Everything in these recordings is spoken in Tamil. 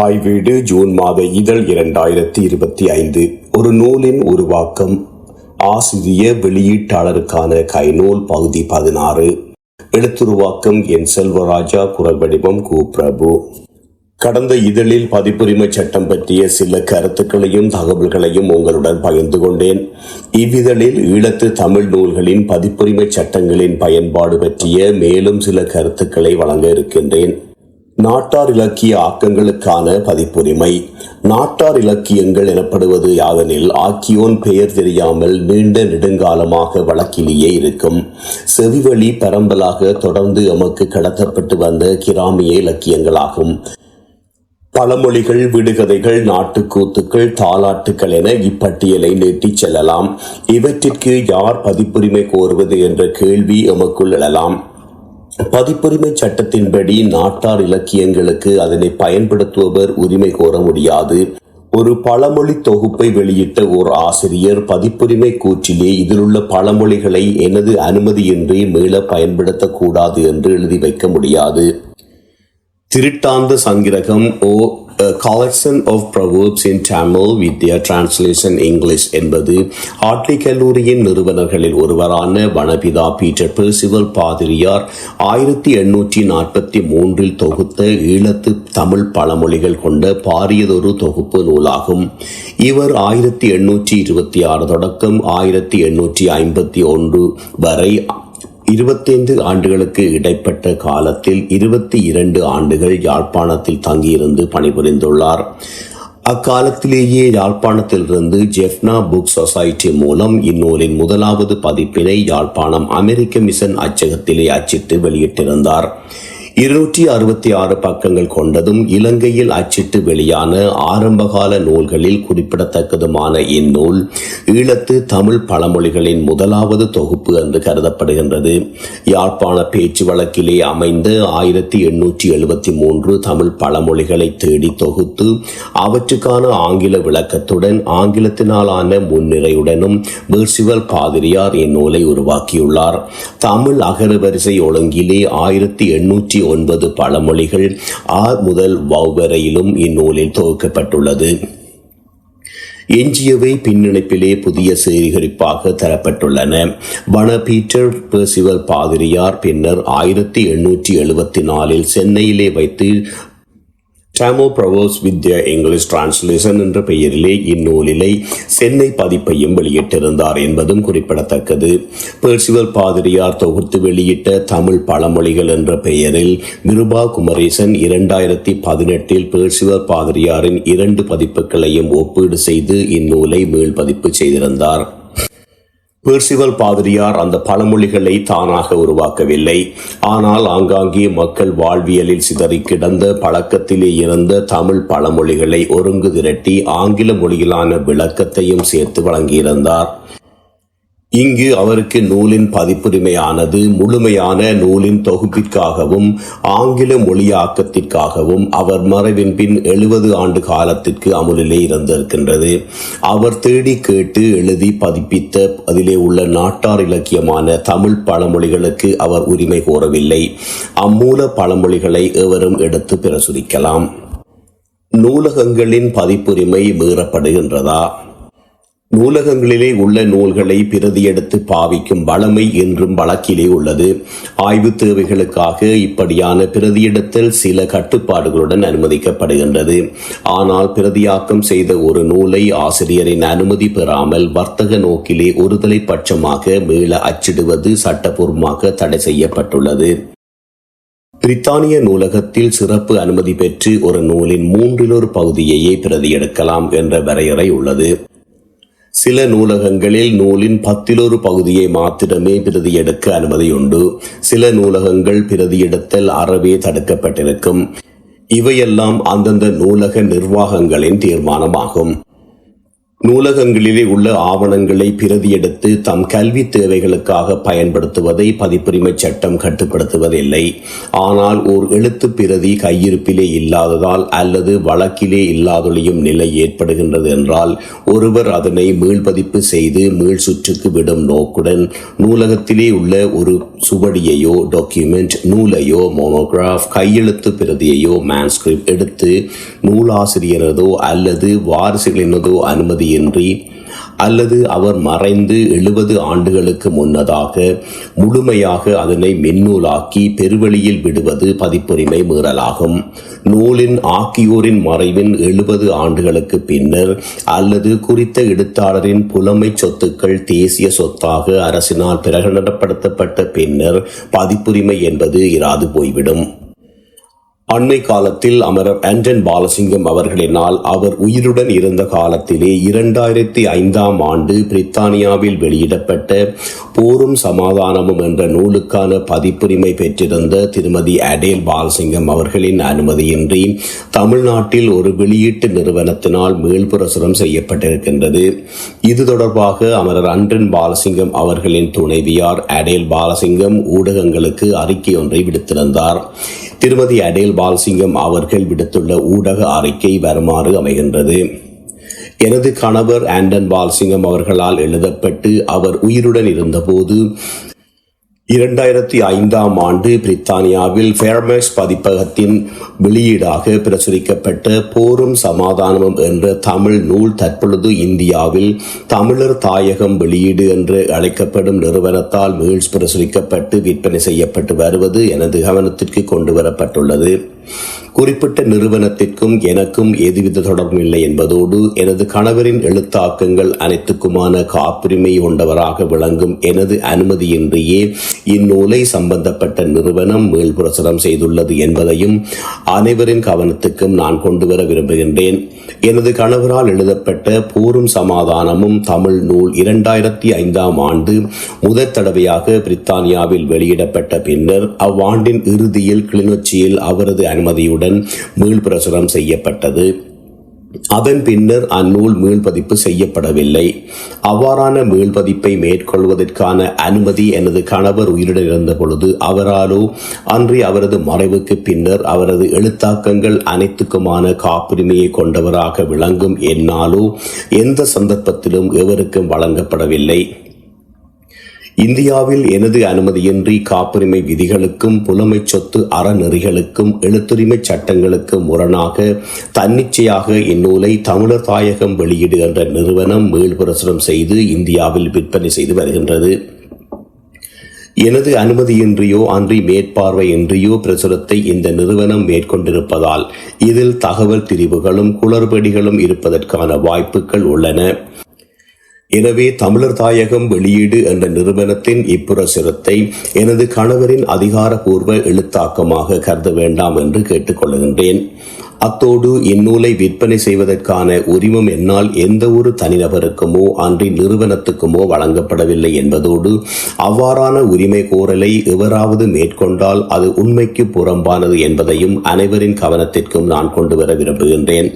தாய் வீடு ஜூன் மாத இதழ் இரண்டாயிரத்தி இருபத்தி ஐந்து. ஒரு நூலின் உருவாக்கம் ஆசிரிய வெளியீட்டாளருக்கான கைநூல் பகுதி பதினாறு. எழுத்துருவாக்கம் என் செல்வராஜா குரல் வடிவம் கு. பிரபு. கடந்த இதழில் பதிப்புரிமை சட்டம் பற்றிய சில கருத்துக்களையும் தகவல்களையும் உங்களுடன் பகிர்ந்து கொண்டேன். இவ்விதழில் ஈழத்து தமிழ் நூல்களின் பதிப்புரிமை சட்டங்களின் பயன்பாடு பற்றிய மேலும் சில கருத்துக்களை வழங்க இருக்கின்றேன். நாட்டார் இலக்கிய ஆக்கங்களுக்கான பதிப்புரிமை. நாட்டார் இலக்கியங்கள் எனப்படுவது யாதெனில் ஆக்கியோன் பெயர் தெரியாமல் நீண்ட நெடுங்காலமாக வழக்கிலேயே இருக்கும். செவிவழி பரம்பலாக தொடர்ந்து எமக்கு கடத்தப்பட்டு வந்த கிராமிய இலக்கியங்களாகும். பழமொழிகள் விடுகதைகள் நாட்டுக்கூத்துக்கள் தாலாட்டுக்கள் என இப்பட்டியலை நீட்டிச் செல்லலாம். இவற்றிற்கு யார் பதிப்புரிமை கோருவது என்ற கேள்வி எமக்குள் எழலாம். பதிப்புரிமை சட்டத்தின்படி நாட்டார் இலக்கியங்களுக்கு அதனை பயன்படுத்துபவர் உரிமை கோர முடியாது. ஒரு பழமொழி தொகுப்பை வெளியிட்ட ஓர் ஆசிரியர் பதிப்புரிமை கூற்றிலே இதிலுள்ள பழமொழிகளை எனது அனுமதியின்றி மீள பயன்படுத்தக்கூடாது என்று எழுதி வைக்க முடியாது. திருட்டாந்த சங்கிரகம் ஓ A collection of proverbs in Tamil with their translation English என்பது ஹார்ட்லி கல்லூரியின் நிறுவனர்களில் ஒருவரான வனபிதா பீட்டர் பெர்சிவல் பாதிரியார் ஆயிரத்தி எண்ணூற்றி நாற்பத்தி மூன்றில் தொகுத்த ஈழத்து தமிழ் பழமொழிகள் கொண்ட பாரியதொரு தொகுப்பு நூலாகும். இவர் ஆயிரத்தி எண்ணூற்றி இருபத்தி ஆறு தொடக்கம் ஆயிரத்தி எண்ணூற்றி ஐம்பத்தி ஒன்று வரை இருபத்தைந்து ஆண்டுகளுக்கு இடைப்பட்ட காலத்தில் இருபத்தி இரண்டு ஆண்டுகள் யாழ்ப்பாணத்தில் தங்கியிருந்து பணிபுரிந்துள்ளார். அக்காலத்திலேயே யாழ்ப்பாணத்திலிருந்து ஜெஃப்னா புக் சொசைட்டி மூலம் இந்நூலின் முதலாவது பதிப்பினை யாழ்ப்பாணம் அமெரிக்க மிஷன் அச்சகத்திலே அச்சிட்டு வெளியிட்டிருந்தார். இருநூற்றி அறுபத்தி ஆறு பக்கங்கள் கொண்டதும் இலங்கையில் அச்சிட்டு வெளியான ஆரம்பகால நூல்களில் குறிப்பிடத்தக்கதுமான இந்நூல் ஈழத்து தமிழ் பழமொழிகளின் முதலாவது தொகுப்பு என்று கருதப்படுகின்றது. யாழ்ப்பாண பேச்சு வழக்கிலே அமைந்த ஆயிரத்தி எண்ணூற்றி எழுபத்தி மூன்று தமிழ் பழமொழிகளை தேடி தொகுத்து அவற்றுக்கான ஆங்கில விளக்கத்துடன் ஆங்கிலத்தினாலான முன்னிறையுடனும் பெர்சிவல் பாதிரியார் இந்நூலை உருவாக்கியுள்ளார். தமிழ் அகரவரிசை ஒழுங்கிலே ஆயிரத்தி எண்ணூற்றி ஒன்பது பழமொழிகள் ஆர் முதல் வவ் வரையிலும் இந்நூலில் தொகுக்கப்பட்டுள்ளது. எஞ்சியவை பின்னிணைப்பிலே புதிய சேகரிப்பாக தரப்பட்டுள்ளன. வன பீட்டர் பெர்சிவல் பாதிரியார் பின்னர் ஆயிரத்தி எண்ணூற்றி எழுபத்தி நாலில் சென்னையிலே வைத்து டாமோ ப்ரவோஸ் வித்யா இங்கிலீஷ் டிரான்ஸ்லேஷன் என்ற பெயரிலே இந்நூலிலை சென்னை பதிப்பையும் வெளியிட்டிருந்தார் என்பதும் குறிப்பிடத்தக்கது. பேர்சிவல் பாதிரியார் தொகுத்து வெளியிட்ட தமிழ் பழமொழிகள் என்ற பெயரில் விருபா குமரேசன் இரண்டாயிரத்தி பதினெட்டில் பேர்சிவல் பாதிரியாரின் இரண்டு பதிப்புகளையும் ஒப்பீடு செய்து இந்நூலை மீள்பதிப்பு செய்திருந்தார். பெர்சிவல் பாதிரியார் அந்த பழமொழிகளை தானாக உருவாக்கவில்லை. ஆனால் ஆங்காங்கே மக்கள் வாழ்வியலில் சிதறி கிடந்த பழக்கத்திலே இருந்த தமிழ் பழமொழிகளை ஒருங்கு திரட்டி ஆங்கில மொழியிலான விளக்கத்தையும் சேர்த்து வழங்கியிருந்தார். இங்கு அவருக்கு நூலின் பதிப்புரிமையானது முழுமையான நூலின் தொகுப்பிற்காகவும் ஆங்கில மொழியாக்கத்திற்காகவும் அவர் மறைவின் பின் எழுபது ஆண்டு காலத்திற்கு அமுலிலே இருந்திருக்கின்றது. அவர் தேடி கேட்டு எழுதி பதிப்பித்த அதிலே உள்ள நாட்டார் இலக்கியமான தமிழ் பழமொழிகளுக்கு அவர் உரிமை கோரவில்லை. அம்மூல பழமொழிகளை எவரும் எடுத்து பிரசுரிக்கலாம். நூலகங்களின் பதிப்புரிமை மீறப்படுகின்றதா? நூலகங்களிலே உள்ள நூல்களை பிரதியெடுத்து பாவிக்கும் வளமை என்றும் வழக்கிலே உள்ளது. ஆய்வு தேவைகளுக்காக இப்படியான பிரதியெடுத்தல் சில கட்டுப்பாடுகளுடன் அனுமதிக்கப்படுகின்றது. ஆனால் பிரதியாக்கம் செய்த ஒரு நூலை ஆசிரியரின் அனுமதி பெறாமல் வர்த்தக நோக்கிலே ஒருதலை பட்சமாக மீள அச்சிடுவது சட்டபூர்வமாக தடை செய்யப்பட்டுள்ளது. பிரித்தானிய நூலகத்தில் சிறப்பு அனுமதி பெற்று ஒரு நூலின் மூன்றிலொரு பகுதியையே பகுதியையே பிரதியெடுக்கலாம் என்ற வரையறை உள்ளது. சில நூலகங்களில் நூலின் பத்திலொரு பகுதியை மாத்திரமே பிரதியெடுக்க அனுமதியுண்டு. சில நூலகங்கள் பிரதியெடுத்தல் அறவே தடுக்கப்பட்டிருக்கும். இவையெல்லாம் அந்தந்த நூலக நிர்வாகங்களின் தீர்மானமாகும். நூலகங்களிலே உள்ள ஆவணங்களை பிரதியெடுத்து தம் கல்வி தேவைகளுக்காக பயன்படுத்துவதை பதிப்புரிமை சட்டம் கட்டுப்படுத்துவதில்லை. ஆனால் ஓர் எழுத்து பிரதி கையிருப்பிலே இல்லாததால் அல்லது வழக்கிலே இல்லாதொழியும் நிலை ஏற்படுகின்றது என்றால் ஒருவர் அதனை மீள்பதிப்பு செய்து மீள் சுற்றுக்கு விடும் நோக்குடன் நூலகத்திலே உள்ள ஒரு சுவடியையோ டாக்குமெண்ட் நூலையோ மோனோகிராஃப் கையெழுத்து பிரதியையோ மேன்ஸ்கிரிப்ட் எடுத்து நூலாசிரியரதோ அல்லது வாரிசுகளினதோ அனுமதி இன்றி அல்லது அவர் மறைந்து எழுபது ஆண்டுகளுக்கு முன்னதாக முழுமையாக அதனை மின்னூலாக்கி பெருவெளியில் விடுவது பதிப்புரிமை மீறலாகும். நூலின் ஆக்கியோரின் மறைவின் எழுபது ஆண்டுகளுக்கு பின்னர் அல்லது குறித்த எழுத்தாளரின் புலமை சொத்துக்கள் தேசிய சொத்தாக அரசினால் பிரகடனப்படுத்தப்பட்ட பின்னர் பதிப்புரிமை என்பது இராது போய்விடும். அண்மை காலத்தில் அமரர் ஆண்டன் பாலசிங்கம் அவர்களினால் அவர் உயிருடன் இருந்த காலத்திலே இரண்டாயிரத்தி ஐந்தாம் ஆண்டு பிரித்தானியாவில் வெளியிடப்பட்ட போரும் சமாதானமும் என்ற நூலுக்கான பதிப்புரிமை பெற்றிருந்த திருமதி அடேல் பாலசிங்கம் அவர்களின் அனுமதியின்றி தமிழ்நாட்டில் ஒரு வெளியீட்டு நிறுவனத்தினால் மீள்புரசுரம் செய்யப்பட்டிருக்கின்றது. இது தொடர்பாக அமரர் அன்றன் பாலசிங்கம் அவர்களின் துணைவியார் அடேல் பாலசிங்கம் ஊடகங்களுக்கு அறிக்கை ஒன்றை விடுத்திருந்தார். திருமதி அடேல் பால்சிங்கம் அவர்கள் விடுத்துள்ள ஊடக அறிக்கை வருமாறு அமைகின்றது. எனது கணவர் ஆண்டன் பால்சிங்கம் அவர்களால் எழுதப்பட்டு அவர் உயிருடன் இருந்தபோது இரண்டாயிரத்தி ஐந்தாம் ஆண்டு பிரித்தானியாவில் ஃபேர்மேக்ஸ் பதிப்பகத்தின் வெளியீடாக பிரசுரிக்கப்பட்ட போரும் சமாதானமும் என்ற தமிழ் நூல் தற்பொழுது இந்தியாவில் தமிழர் தாயகம் வெளியீடு என்று அழைக்கப்படும் நிறுவனத்தால் மீள்ஸ் பிரசுரிக்கப்பட்டு விற்பனை செய்யப்பட்டு வருவது எனது கவனத்திற்கு கொண்டு வரப்பட்டுள்ளது. குறிப்பிட்ட நிறுவனத்திற்கும் எனக்கும் எதுவித தொடர்பும் இல்லை என்பதோடு எனது கணவரின் எழுத்தாக்கங்கள் அனைத்துக்குமான காப்புரிமை கொண்டவராக விளங்கும் எனது அனுமதியின்றியே இந்நூலை சம்பந்தப்பட்ட நிறுவனம் மீள்புரசரம் செய்துள்ளது என்பதையும் அனைவரின் கவனத்துக்கும் நான் கொண்டு வர விரும்புகின்றேன். எனது கணவரால் எழுதப்பட்ட போரும் சமாதானமும் தமிழ் நூல் இரண்டாயிரத்தி ஐந்தாம் ஆண்டு முதற் தடவையாக பிரித்தானியாவில் வெளியிடப்பட்ட பின்னர் அவ்வாண்டின் இறுதியில் கிளிநொச்சியில் அவரது அனுமதியுடன் மீள்பிரசுரம் செய்யப்பட்டது. அதன் பின்னர் அந்நூல் மீள்பதிப்பு செய்யப்படவில்லை. அவ்வாறான மீள்பதிப்பை மேற்கொள்வதற்கான அனுமதி எனது கணவர் உயிருடன் இருந்த பொழுது அவராலோ அன்றி அவரது மறைவுக்கு பின்னர் அவரது எழுத்தாக்கங்கள் அனைத்துக்குமான காப்புரிமையை கொண்டவராக விளங்கும் என்னாலோ எந்த சந்தர்ப்பத்திலும் எவருக்கும் வழங்கப்படவில்லை. இந்தியாவில் எனது அனுமதியின்றி காப்புரிமை விதிகளுக்கும் புலமை சொத்து அறநெறிகளுக்கும் எழுத்துரிமை சட்டங்களுக்கும் முரணாக தன்னிச்சையாக இந்நூலை தமிழர் தாயகம் வெளியீடு என்ற நிறுவனம் மீள்பிரசுரம் செய்து இந்தியாவில் விற்பனை செய்து வருகின்றது. எனது அனுமதியின்றியோ அன்றி மேற்பார்வையின்றியோ பிரசுரத்தை இந்த நிறுவனம் மேற்கொண்டிருப்பதால் இதில் தகவல் திரிவுகளும் குளறுபடிகளும் இருப்பதற்கான வாய்ப்புகள் உள்ளன. எனவே தமிழர் தாயகம் வெளியீடு என்ற நிறுவனத்தின் இப்புரசுரத்தை எனது கணவரின் அதிகாரப்பூர்வ எழுத்தாக்கமாக கருத வேண்டாம் என்று கேட்டுக்கொள்கின்றேன். அத்தோடு இந்நூலை விற்பனை செய்வதற்கான உரிமம் என்னால் எந்த ஒரு தனிநபருக்குமோ அன்றி நிறுவனத்துக்குமோ வழங்கப்படவில்லை என்பதோடு அவ்வாறான உரிமை கோரலை எவராவது மேற்கொண்டால் அது உண்மைக்கு புறம்பானது என்பதையும் அனைவரின் கவனத்திற்கும் நான் கொண்டு வர விரும்புகின்றேன்.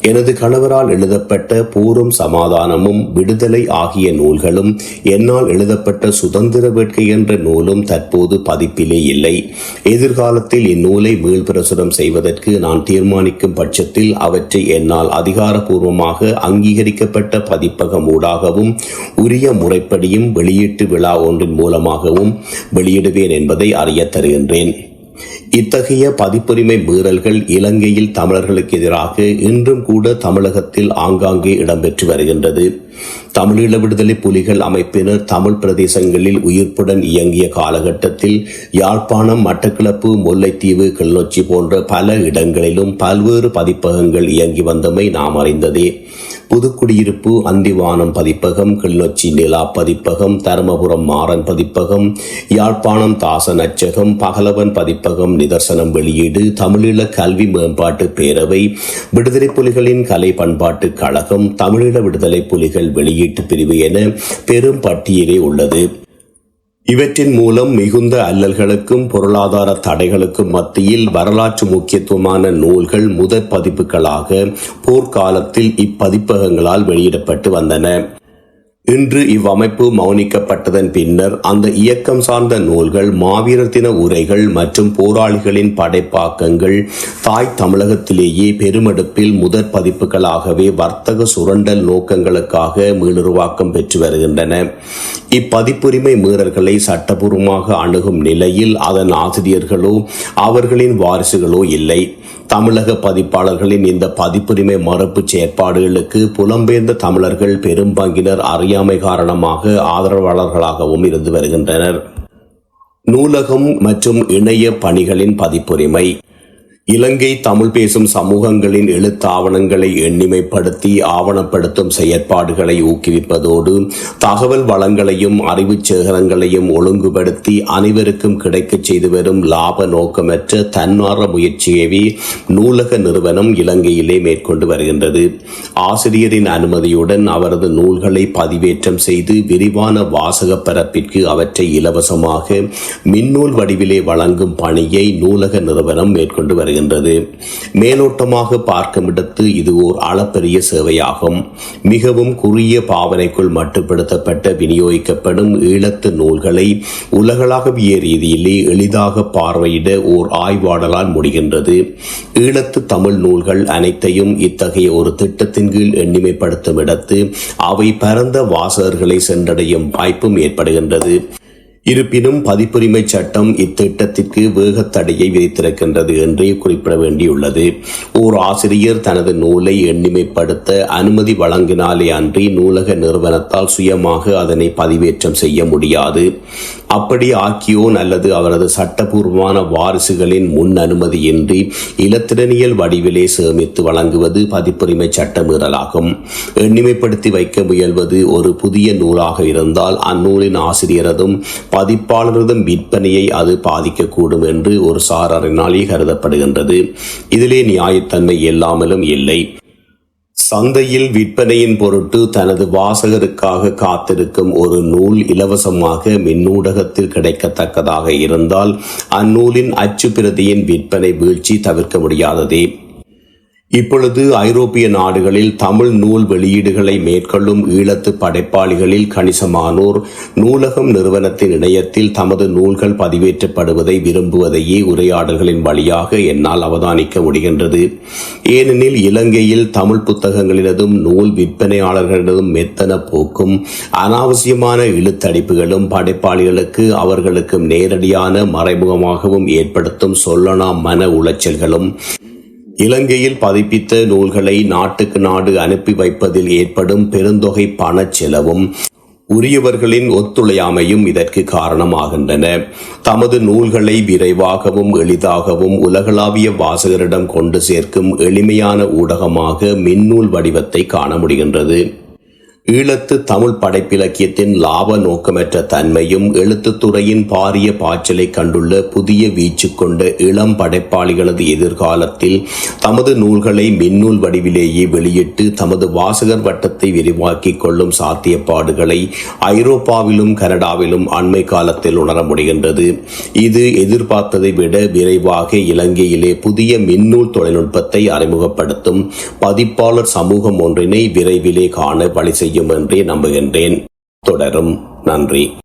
எனது கணவரால் எழுதப்பட்ட பூரும் சமாதானமும் விடுதலை ஆகிய நூல்களும் என்னால் எழுதப்பட்ட சுதந்திர வேட்கை என்ற நூலும் தற்போது பதிப்பிலே இல்லை. எதிர்காலத்தில் இந்நூலை மீள்பிரசுரம் செய்வதற்கு நான் தீர்மானம் தீர்மானிக்கும் பட்சத்தில் அவற்றை என்னால் அதிகாரபூர்வமாக அங்கீகரிக்கப்பட்ட பதிப்பகம் ஊடாகவும் உரிய முறைப்படியும் வெளியீட்டு விழா ஒன்றின் மூலமாகவும் வெளியிடுவேன் என்பதை அறிய தருகின்றேன். இத்தகைய பதிப்புரிமை மீறல்கள் இலங்கையில் தமிழர்களுக்கு எதிராக இன்றும் கூட தமிழகத்தில் ஆங்காங்கே இடம்பெற்று வருகின்றது. தமிழீழ விடுதலை புலிகள் அமைப்பினர் தமிழ் பிரதேசங்களில் உயிர்ப்புடன் இயங்கிய காலகட்டத்தில் யாழ்ப்பாணம் மட்டக்கிளப்பு முல்லைத்தீவு கிளிநொச்சி போன்ற பல இடங்களிலும் பல்வேறு பதிப்பகங்கள் இயங்கி வந்தமை நாம் அறிந்ததே. புதுக்குடியிருப்பு அந்திவானம் பதிப்பகம் கிளிநொச்சி நிலா பதிப்பகம் தருமபுரம் மாறன் பதிப்பகம் யாழ்ப்பாணம் தாசன் அச்சகம் பகலவன் பதிப்பகம் நிதர்சனம் வெளியீடு தமிழீழ கல்வி மேம்பாட்டு பேரவை விடுதலை புலிகளின் கலை பண்பாட்டு கழகம் தமிழீழ விடுதலை புலிகள் வெளியீட்டு பிரிவு என பெரும் பட்டியலே உள்ளது. இவற்றின் மூலம் மிகுந்த அல்லல்களுக்கும் பொருளாதார தடைகளுக்கும் மத்தியில் வரலாற்று முக்கியத்துவமான நூல்கள் முதற் பதிப்புகளாக போர்க்காலத்தில் இப்பதிப்பகங்களால் வெளியிடப்பட்டு வந்தன. இன்று இவ்வமைப்பு மௌனிக்கப்பட்டதன் பின்னர் அந்த இயக்கம் சார்ந்த நூல்கள் மாவீரர் தின உரைகள் மற்றும் போராளிகளின் படைப்பாக்கங்கள் தாய் தமிழகத்திலேயே பெருமெடுப்பில் முதற் பதிப்புகளாகவே வர்த்தக சுரண்டல் நோக்கங்களுக்காக மீளுருவாக்கம் பெற்று வருகின்றன. இப்பதிப்புரிமை மீறல்களை சட்டபூர்வமாக அணுகும் நிலையில் அதன் ஆசிரியர்களோ அவர்களின் வாரிசுகளோ இல்லை. தமிழக பதிப்பாளர்களின் இந்த பதிப்புரிமை மறுப்பு செயற்பாடுகளுக்கு புலம்பெயர்ந்த தமிழர்கள் பெரும் பங்கினர் அறியாமை காரணமாக ஆதரவாளர்களாகவும் இருந்து வருகின்றனர். நூலகம் மற்றும் இணைய பணிகளின் பதிப்புரிமை. இலங்கை தமிழ் பேசும் சமூகங்களின் எழுத்தாவணங்களை எண்ணிமைப்படுத்தி ஆவணப்படுத்தும் செயற்பாடுகளை ஊக்குவிப்பதோடு தகவல் வளங்களையும் அறிவு சேகரங்களையும் ஒழுங்குபடுத்தி அனைவருக்கும் கிடைக்கச் செய்து வரும் லாப நோக்கமற்ற தன்னார்வ முயற்சியை நூலக நிறுவனம் இலங்கையிலே மேற்கொண்டு வருகின்றது. ஆசிரியரின் அனுமதியுடன் அவரது நூல்களை பதிவேற்றம் செய்து விரிவான வாசக பரப்பிற்கு அவற்றை இலவசமாக மின்னூல் வடிவிலே வழங்கும் பணியை நூலக நிறுவனம் மேற்கொண்டு வருகிறது. வருகின்றது. மேலோட்டமாக பார்க்கும் இடத்து இது ஓர் அளப்பரிய சேவையாகும். மிகவும் குறுகிய பாவனைக்குள் மட்டுப்படுத்தப்பட்ட விநியோகிக்கப்படும் ஈழத்து நூல்களை உலகளாவிய ரீதியிலே எளிதாக பார்வையிட ஓர் ஆய்வாடலால் முடிகின்றது. ஈழத்து தமிழ் நூல்கள் அனைத்தையும் இத்தகைய ஒரு திட்டத்தின் கீழ் எண்ணிமைப்படுத்தும் இடத்து அவை பரந்த வாசகர்களை சென்றடையும் வாய்ப்பும் ஏற்படுகின்றது. இருப்பினும் பதிப்புரிமை சட்டம் இத்திட்டத்திற்கு வேகத்தடையை விதித்திருக்கின்றது என்றே குறிப்பிட வேண்டியுள்ளது ஓர் ஆசிரியர் தனது நூலை எண்ணிமைப்படுத்த அனுமதி வழங்கினாலே அன்றி நூலக நிறுவனத்தால் சுயமாக அதனை பதிவேற்றம் செய்ய முடியாது. அப்படி ஆக்கியோன் அல்லது அவரது சட்டபூர்வமான வாரிசுகளின் முன் அனுமதியின்றி இலத்திரனியல் வடிவிலே சேமித்து வழங்குவது பதிப்புரிமை சட்ட மீறலாகும். எண்ணிமைப்படுத்தி வைக்க முயல்வது ஒரு புதிய நூலாக இருந்தால் அந்நூலின் ஆசிரியரதும் பதிப்பாளரதும் விற்பனையை அது பாதிக்கக்கூடும் என்று ஒரு சாரறினாலே கருதப்படுகின்றது. இதிலே நியாயத்தன்மை இல்லாமலும் இல்லை. சந்தையில் விற்பனையின் பொருட்டு தனது வாசகருக்காக காத்திருக்கும் ஒரு நூல் இலவசமாக மின்னூடகத்தில் கிடைக்கத்தக்கதாக இருந்தால் அந்நூலின் அச்சு பிரதியின் விற்பனை வீழ்ச்சி தவிர்க்க முடியாததே. இப்பொழுது ஐரோப்பிய நாடுகளில் தமிழ் நூல் வெளியீடுகளை மேற்கொள்ளும் ஈழத்து படைப்பாளிகளில் கணிசமானோர் நூலகம் நிறுவனத்தின் இணையத்தில் தமது நூல்கள் பதிவேற்றப்படுவதை விரும்புவதையே உரையாடல்களின் வழியாக என்னால் அவதானிக்க முடிகின்றது. ஏனெனில் இலங்கையில் தமிழ் புத்தகங்களினதும் நூல் விற்பனையாளர்களினதும் மெத்தன போக்கும் அனாவசியமான இழுத்தடிப்புகளும் படைப்பாளிகளுக்கு அவர்களுக்கும் நேரடியான மறைமுகமாகவும் ஏற்படுத்தும் சொல்லனா மன உளைச்சல்களும் இலங்கையில் பதிப்பித்த நூல்களை நாட்டுக்கு நாடு அனுப்பி வைப்பதில் ஏற்படும் பெருந்தொகை பணச் செலவும் உரியவர்களின் ஒத்துழையாமையும் இதற்கு காரணமாகின்றன. தமது நூல்களை விரைவாகவும் எளிதாகவும் உலகளாவிய வாசகரிடம் கொண்டு சேர்க்கும் எளிமையான ஊடகமாக மின்னூல் வடிவத்தை காண முடிகின்றது. ஈழத்து தமிழ் படைப்பிலக்கியத்தின் லாப நோக்கமற்ற தன்மையும் எழுத்துத்துறையின் பாரிய பாய்ச்சலை கண்டுள்ள புதிய வீச்சு கொண்ட இளம் படைப்பாளிகளது எதிர்காலத்தில் தமது நூல்களை மின்னூல் வடிவிலேயே வெளியிட்டு தமது வாசகர் வட்டத்தை விரிவாக்கிக் கொள்ளும் சாத்தியப்பாடுகளை ஐரோப்பாவிலும் கனடாவிலும் அண்மை காலத்தில் உணர முடிகின்றது. இது எதிர்பார்த்ததை விட விரைவாக இலங்கையிலே புதிய மின்னூல் தொழில்நுட்பத்தை அறிமுகப்படுத்தும் பதிப்பாளர் சமூகம் ஒன்றினை விரைவிலே காண வழி செய்யும் செய்யும் என்றே நம்புகின்றேன். தொடரும். நன்றி.